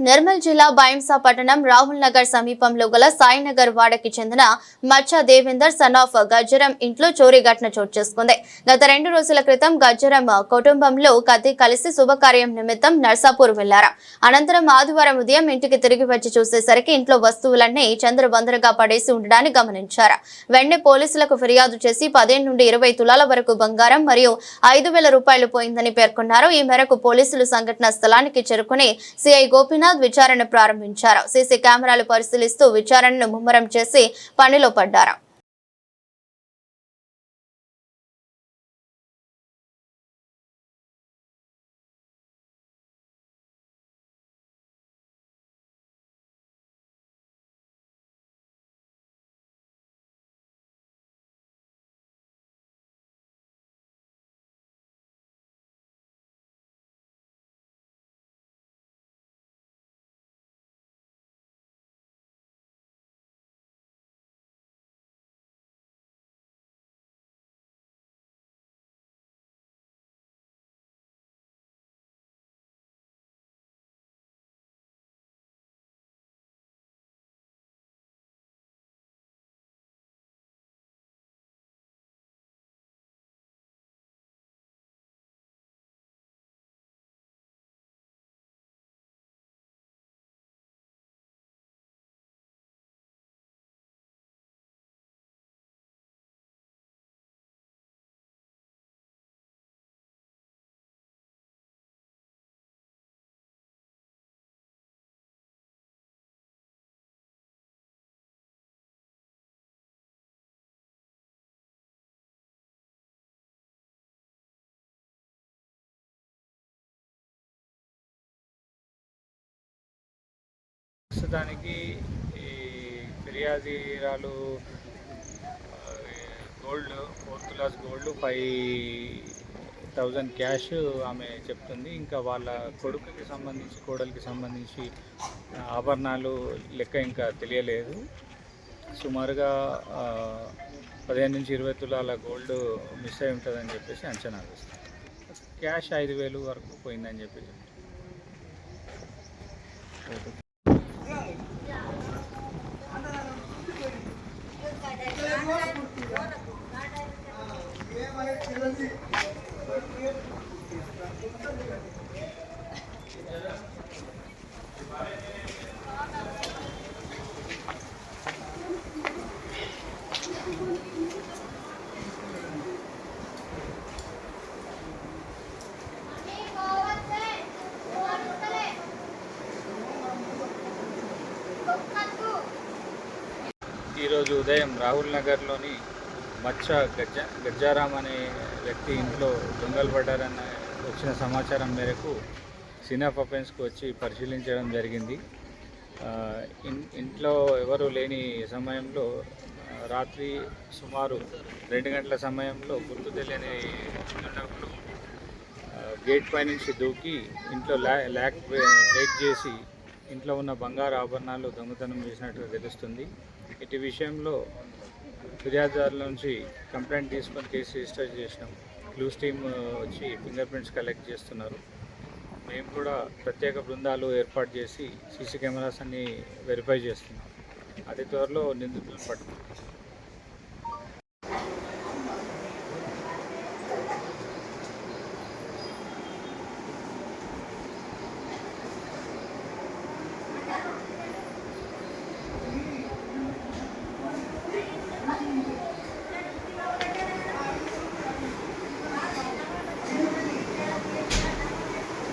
నిర్మల్ జిల్లా బైంసా పట్టణం రాహుల్ నగర్ సమీపంలో గల సాయినగర్ వాడకి చెందిన మచ్చా దేవేందర్ సన్ ఆఫ్ గజ్జరం ఇంట్లో చోరీ ఘటన చోటు చేసుకుంది. గత రెండు రోజుల క్రితం గజ్జరం కుటుంబంలో కది కలిసి శుభకార్యం నిమిత్తం నర్సాపూర్ వెళ్ళారు. అనంతరం ఆదివారం ఉదయం ఇంటికి తిరిగి వచ్చి చూసేసరికి ఇంట్లో వస్తువులన్నీ చంద్రబందరగా పడేసి ఉండడాన్ని గమనించారు. వెంటనే పోలీసులకు ఫిర్యాదు చేసి పదిహేను నుండి ఇరవై తులాల వరకు బంగారం మరియు ఐదు వేల రూపాయలు పోయిందని పేర్కొన్నారు. ఈ మేరకు పోలీసులు సంఘటనా స్థలానికి చేరుకుని సిఐ గోపిన విచారణ ప్రారంభించారు. సీసీ కెమెరాలు పరిశీలిస్తూ విచారణను ముమ్మరం చేసి పనిలో పడ్డారు. ప్రస్తుతానికి ఈ ఫిర్యాదీరాలు gold four class gold five thousand cash ఆమె చెప్తుంది. ఇంకా వాళ్ళ కొడుకుకి సంబంధించి కోడలికి సంబంధించి ఆభరణాలు లెక్క ఇంకా తెలియలేదు. సుమారుగా పదిహేను నుంచి ఇరవై తులాల గోల్డ్ మిస్ అయి ఉంటుందని చెప్పేసి అంచనా వేస్తుంది. క్యాష్ ఐదు వేలు వరకు పోయిందని చెప్పేసి ఈరోజు ఉదయం రాహుల్ నగర్లోని మచ్చ గజ్జ గజ్జారాం అనే వ్యక్తి ఇంట్లో దొంగలు పడ్డారన్న వచ్చిన సమాచారం మేరకు సినాఫ్ అఫెన్స్కి వచ్చి పరిశీలించడం జరిగింది. ఇన్- ఇంట్లో ఎవరు లేని సమయంలో రాత్రి సుమారు రెండు గంటల సమయంలో గుర్తు తెలియని దుండగులు గేట్ పై నుంచి దూకి ఇంట్లో ల్యా ల్యాక్ బ్రేక్ చేసి ఇంట్లో ఉన్న బంగారు ఆభరణాలు దొంగతనం చేసినట్టుగా తెలుస్తుంది. ఇటు విషయంలో ఫిర్యాదుదారుల నుంచి కంప్లైంట్ తీసుకొని కేసు రిజిస్టర్ చేసినాం. క్లూస్ టీమ్ వచ్చి ఫింగర్ ప్రింట్స్ కలెక్ట్ చేస్తున్నారు. మేము కూడా ప్రత్యేక బృందాలు ఏర్పాటు చేసి సీసీ కెమెరాస్ అన్ని వెరిఫై చేస్తున్నాం. అతి త్వరలో నిందితులు పట్టుకుంటాం